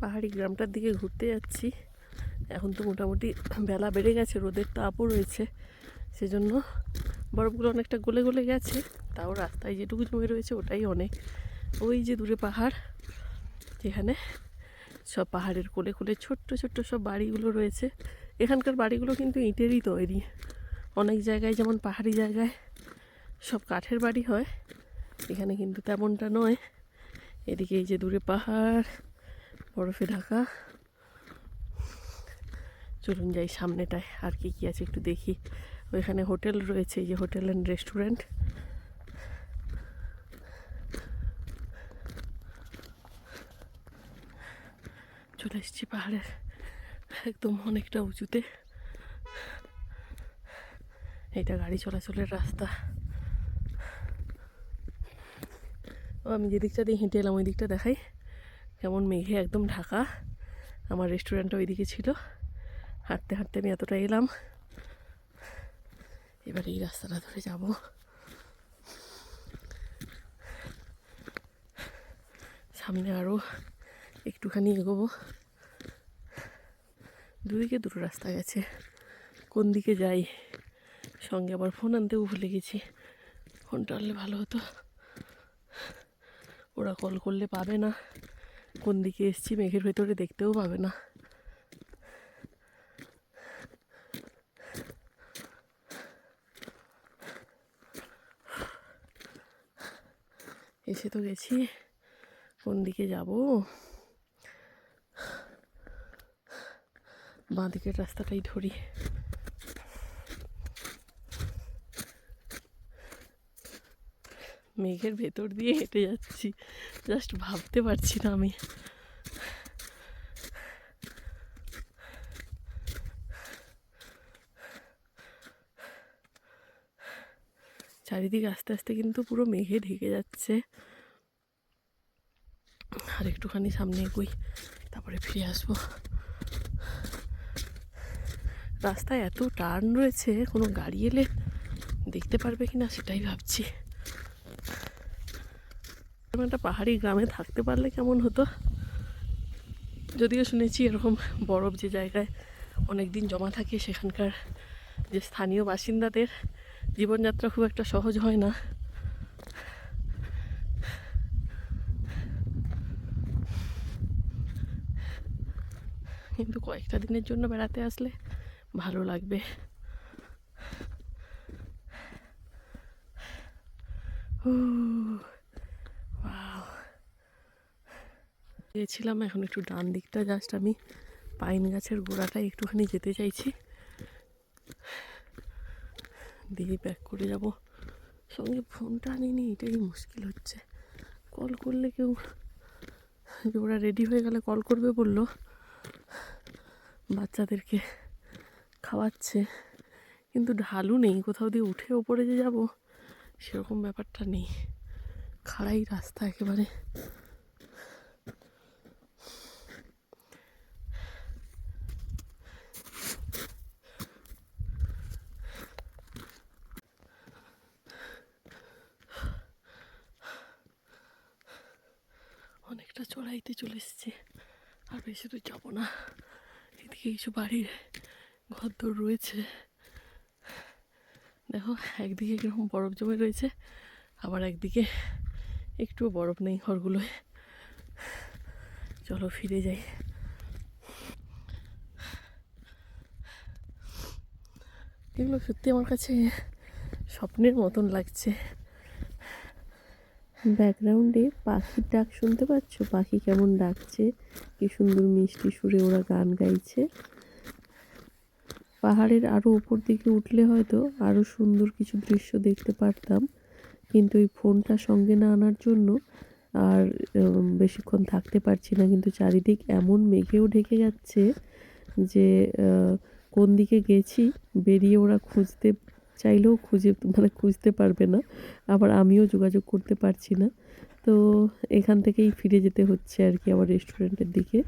পাহাড়ি গ্রামটার দিকে ঘুরতে যাচ্ছি। এখন তো মোটামুটি বেলা বেড়ে গেছে, রোদের তাপও রয়েছে। সেজন্য বরফগুলো অনেকটা গলে গলে গেছে, তাও রাস্তায় যেটুকু জমে রয়েছে ওটাই অনেক। ওই যে দূরে পাহাড়, যেখানে সব পাহাড়ের কোলে কোলে ছোট্ট ছোট্ট সব বাড়িগুলো রয়েছে। এখানকার বাড়িগুলো কিন্তু ইটেরই তৈরি। অনেক জায়গায় যেমন পাহাড়ি জায়গায় সব কাঠের বাড়ি হয়, এখানে কিন্তু তেমনটা নয়। এদিকে এই যে দূরে পাহাড় বরফে ঢাকা। চলুন যাই সামনেটায়, আর কি কি আছে একটু দেখি। ওইখানে হোটেল রয়েছে, এই যে হোটেল অ্যান্ড রেস্টুরেন্ট। চলে এসেছি পাহাড়ের একদম অনেকটা উঁচুতে। এটা গাড়ি চলাচলের রাস্তা। ও, আমি যে দিকটা দিয়ে হেঁটে এলাম ওই দিকটা দেখাই। কেমন মেঘে একদম ঢাকা। আমার রেস্টুরেন্টটা ওইদিকে ছিল। হাঁটতে হাঁটতে আমি এতটা এলাম। এবার এই রাস্তাটা ধরে যাব। সামনে আরও একটুখানি এগোবো। দুদিকে দুটো রাস্তা গেছে। কোন দিকে যাই? সঙ্গে আবার ফোন আনতেও ভুলে গেছি। ফোনটা আনলে ভালো হতো। ওরা কল করলে পাবে না। কোন দিকে এসছি মেঘের ভেতরে দেখতেও পাবে না। এসে তো গেছি। কোন দিকে যাব? বাঁ দিকের রাস্তাটাই ধরি। মেঘের ভেতর দিয়ে হেঁটে যাচ্ছি। জাস্ট ভাবতে পারছি না আমি। চারিদিক আস্তে আস্তে কিন্তু পুরো মেঘে ঢেকে যাচ্ছে। আর একটুখানি সামনে এগোই, তারপরে ফিরে আসব। রাস্তায় এত টার্ন রয়েছে, কোনো গাড়ি এলে দেখতে পারবে কি না সেটাই ভাবছি। এরকম একটা পাহাড়ি গ্রামে থাকতে পারলে কেমন হতো? যদিও শুনেছি এরকম বরফ যে জায়গায় অনেক দিন জমা থাকে, সেখানকার যে স্থানীয় বাসিন্দাদের জীবনযাত্রা খুব একটা সহজ হয় না। কিন্তু কয়েকটা দিনের জন্য বেড়াতে আসলে ভালো লাগবে। গিয়েছিলাম এখন একটু ডান দিকটা জাস্ট আমি পাইন গাছের গোড়াটায় একটুখানি যেতে চাইছি। দিয়ে ব্যাক করে যাব। সঙ্গে ফোনটা আনিনি, এটাই মুশকিল হচ্ছে। কল করলে কেউ ওরা রেডি হয়ে গেলে কল করবে বলল। বাচ্চাদেরকে খাওয়াচ্ছে। কিন্তু ঢালু নেই, কোথাও দিয়ে উঠে ওপরে যে যাব, সেরকম ব্যাপারটা নেই। খাড়াই রাস্তা একেবারে। অনেকটা চড়াইতে চলে এসেছি। আর বেশি দূর যাব না। এদিকে কিছু বাড়ির ঘরদোর রয়েছে। দেখো, একদিকে কীরকম বরফ জমে রয়েছে, আবার একদিকে একটুও বরফ নেই ঘরগুলোয়। চলো ফিরে যাই। এগুলো সত্যি আমার কাছে স্বপ্নের মতন লাগছে। ব্যাকগ্রাউন্ডে পাখির ডাক শুনতে পাচ্ছ? পাখি কেমন ডাকছে? কি সুন্দর মিষ্টি সুরে ওরা গান গাইছে। পাহাড়ের আরও উপর দিকে উঠলে হয়তো আরও সুন্দর কিছু দৃশ্য দেখতে পারতাম। কিন্তু ওই ফোনটা সঙ্গে না আনার জন্য আর বেশিক্ষণ থাকতে পারছি না। কিন্তু চারিদিক এমন মেঘেও ঢেকে যাচ্ছে যে কোন দিকে গেছি বেরিয়ে ওরা খুঁজতে চাইলেও খুঁজে মানে খুঁজতে পারবে না। আবার আমিও যোগাযোগ করতে পারছি না। তো এখান থেকেই ফিরে যেতে হচ্ছে আর কি আমার রেস্টুরেন্টের দিকে।